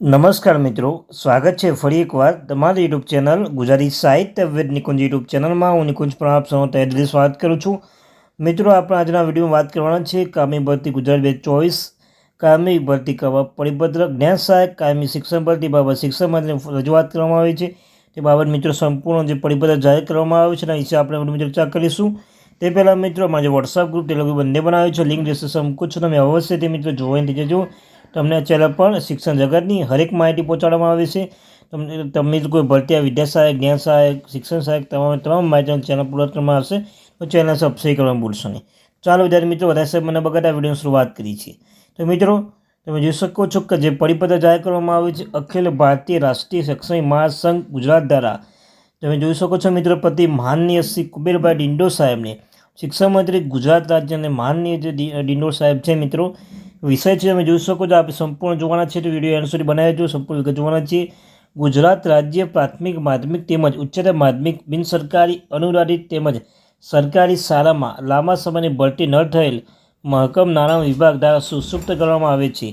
નમસ્કાર મિત્રો, સ્વાગત છે ફરી એકવાર તમારી યુટ્યુબ ચેનલ ગુજરાતી સાહિત્ય વેદ નિકુંજ યુટ્યુબ ચેનલમાં. હું નિકુંજ પ્રણાપ સૌ તહેદલી સ્વાગત કરું છું. મિત્રો, આપણે આજના વિડીયોમાં વાત કરવાના છે કામી ભરતી ગુજરાત બે ચોવીસ કામી ભરતી કરવા પરિપત્ર જ્ઞાન સહાયક, કાયમી શિક્ષણ ભરતી બાબત શિક્ષણ મંત્રીની રજૂઆત કરવામાં આવી છે. તે બાબત મિત્રો સંપૂર્ણ જે પરિપત્ર જાહેર કરવામાં આવ્યું છે એના વિશે આપણે મિત્રો ચર્ચા કરીશું. તે પહેલાં મિત્રો, અમારા જે વોટ્સઅપ ગ્રુપ ટેલિગ્રામ બંને બનાવ્યું છે. લિંક ડિસ્ક્રિપ્શન મૂકું તમે અવશ્ય તે મિત્રો જોઈને જજો તમને ચેનલ પર શિક્ષણ જગતની હરેક માહિતી પહોંચાડવામાં આવે છે. તમને તમને કોઈ ભરતી વિદ્યા સહાયક, જ્ઞાન સહાયક, શિક્ષણ સહાયક, તમામ તમામ માહિતી ચેનલ પૂરા આવશે, તો ચેનલ સબસ્ક્રાઈબ કરવાનું ભૂલશો નહીં. ચાલો વિદ્યાર્થી મિત્રો, વધારે સાહેબ મને બગાતા વિડીયોની શરૂઆત કરી છે તો મિત્રો, તમે જોઈ શકો છો કે જે પરિપત્ર જાહેર કરવામાં આવ્યું છે, અખિલ ભારતીય રાષ્ટ્રીય શૈક્ષણિક મહાસંઘ ગુજરાત દ્વારા. તમે જોઈ શકો છો મિત્રો પતિ માનનીય શ્રી કુબેરભાઈ ડિંડો સાહેબને શિક્ષણ મંત્રી ગુજરાત રાજ્યને માનનીય જે ડિંડો સાહેબ છે મિત્રો વિષય છે, તમે જોઈ શકો છો, આપણે સંપૂર્ણ જોવાના છે તો વીડિયો એન્ડ સુધી બનાવી જો સંપૂર્ણ વિગત જોવાના છે ગુજરાત રાજ્ય પ્રાથમિક માધ્યમિક તેમજ ઉચ્ચતર માધ્યમિક બિન સરકારી અનુદાનિત તેમજ સરકારી શાળામાં લાંબા સમયની ભરતી ન થયેલ મહકમ નાણાં વિભાગ દ્વારા સુસુપ્ત કરવામાં આવે છે.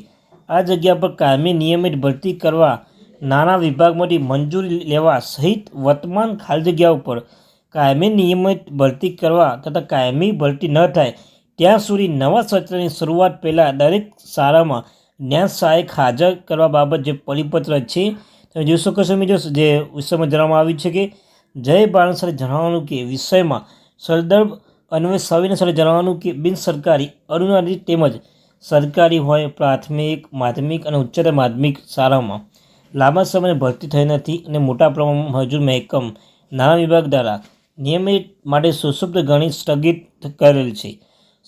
આ જગ્યા પર કાયમી નિયમિત ભરતી કરવા નાણાં વિભાગમાંથી મંજૂરી લેવા સહિત વર્તમાન ખાલી જગ્યા ઉપર કાયમી નિયમિત ભરતી કરવા તથા કાયમી ભરતી ન થાય ત્યાં સુધી નવા સત્રની શરૂઆત પહેલાં દરેક શાળામાં જ્ઞાન સહાયક હાજર કરવા બાબત જે પરિપત્ર છે, તમે જોઈ શકો છો મિત્રો, જે વિષયમાં જણાવવામાં આવ્યું છે કે જય ભારત સાથે જણાવવાનું કે વિષયમાં સંદર્ભ અન્વય સવિને સાથે જણાવવાનું કે બિન સરકારી અનુદાનિત તેમજ સરકારી હોય પ્રાથમિક, માધ્યમિક અને ઉચ્ચતર માધ્યમિક શાળામાં લાંબા સમયે ભરતી થઈ નથી અને મોટા પ્રમાણમાં મજૂર મહેકમ નાણાં વિભાગ દ્વારા નિયમિત માટે સુસુપ્ત ગણિત સ્થગિત કરેલ છે.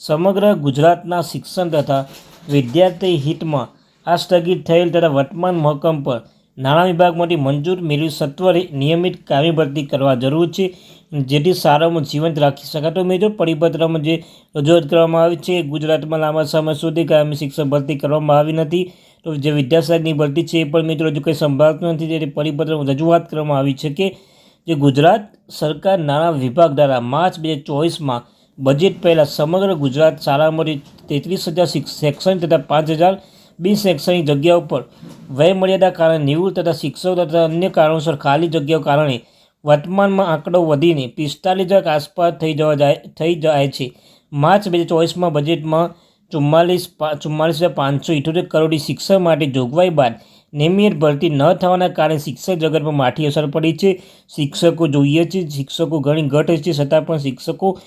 સમગ્ર ગુજરાતના શિક્ષણ તથા વિદ્યાર્થી હિતમાં આ સ્થગિત થયેલ તથા વર્તમાન મહકમ પર નાણાં વિભાગમાંથી મંજૂર મેળવી સત્વરે નિયમિત કામી ભરતી કરવા જરૂર છે. જેથી સારામાં જીવંત રાખી શકાય. તો મેં જો પરિપત્રમાં જે રજૂઆત કરવામાં આવી છે, ગુજરાતમાં લાંબા સમય સુધી કાયમી શિક્ષણ ભરતી કરવામાં આવી નથી. તો જે વિદ્યાસાગરની ભરતી છે એ પણ મિત્રો હજુ કંઈ સંભાળતું નથી. જેથી પરિપત્રમાં રજૂઆત કરવામાં આવી છે કે જે ગુજરાત સરકાર નાણાં વિભાગ દ્વારા માર્ચ બે હજાર ચોવીસમાં બજેટ પહેલાં સમગ્ર ગુજરાત શાળામાંથી તેત્રીસ હજાર શૈક્ષણિક તથા પાંચ હજાર બિન શૈક્ષણિક જગ્યાઓ પર વયમર્યાદા કારણે નિવૃત્ત તથા શિક્ષકો તથા અન્ય કારણોસર ખાલી જગ્યાઓ કારણે વર્તમાનમાં આંકડો વધીને પિસ્તાલીસ હજાર આસપાસ થઈ જવા જાય, થઈ જાય છે. માર્ચ બે હજાર ચોવીસમાં બજેટમાં ચુમ્માલીસ ચુમ્માલીસ હજાર પાંચસો ઇઠોતેર કરોડની શિક્ષણ માટે જોગવાઈ બાદ નિયમિત ભરતી ન થવાના કારણે શિક્ષક જગત પર માઠી અસર પડી છે. શિક્ષકો જોઈએ છે. શિક્ષકો ઘણી ઘટ છે. છતાં પણ શિક્ષકો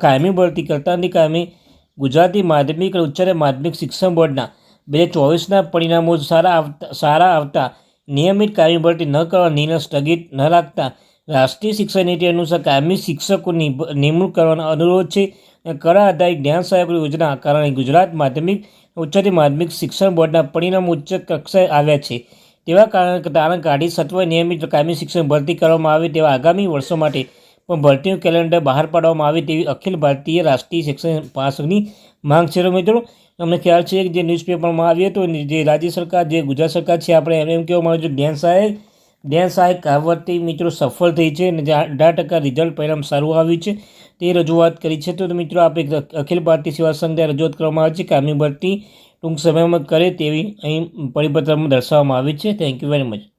કાયમી ભરતી કરતા નથી. કાયમી ગુજરાતી માધ્યમિક અને ઉચ્ચતર માધ્યમિક શિક્ષણ બોર્ડના બે હજાર ચોવીસના પરિણામો સારા આવતા સારા આવતા નિયમિત કાયમી ભરતી ન કરવા નિર્ણય સ્થગિત ન રાખતા રાષ્ટ્રીય શિક્ષણ નીતિ અનુસાર કાયમી શિક્ષકોની નિમણૂક કરવાનો અનુરોધ છે. કરા આધારિત જ્ઞાન સહાયક યોજના કારણે ગુજરાત માધ્યમિક ઉચ્ચતર માધ્યમિક શિક્ષણ બોર્ડના પરિણામ ઉચ્ચ કક્ષાએ આવ્યા છે. તેવા કારણે તારણ કાઢી સત્વ નિયમિત કાયમી શિક્ષણ ભરતી કરવામાં આવે તેવા આગામી વર્ષો માટે પણ ભરતીનું કેલેન્ડર બહાર પાડવામાં આવે તેવી અખિલ ભારતીય રાષ્ટ્રીય શિક્ષણ પાસની માંગ છે. મિત્રો અમને ખ્યાલ છે કે જે ન્યૂઝપેપરમાં આવ્યું હતું, જે રાજ્ય સરકાર, જે ગુજરાત સરકાર છે, આપણે એમ એમ કહેવામાં આવ્યું છે જ્ઞાન સહાયક જ્ઞાન સહાયક કાવતી મિત્રો સફળ થઈ છે અને અઢાર ટકા રિઝલ્ટ પરિણામ સારું આવ્યું છે. તે રજૂઆત કરી છે. તો મિત્રો આપણે અખિલ ભારતીય સેવા સંઘ રજૂઆત કરવામાં આવે છે. કામની ભરતી ટૂંક સમયમાં કરે તેવી અહીં પરિપત્રમાં દર્શાવવામાં આવી છે. Thank you very much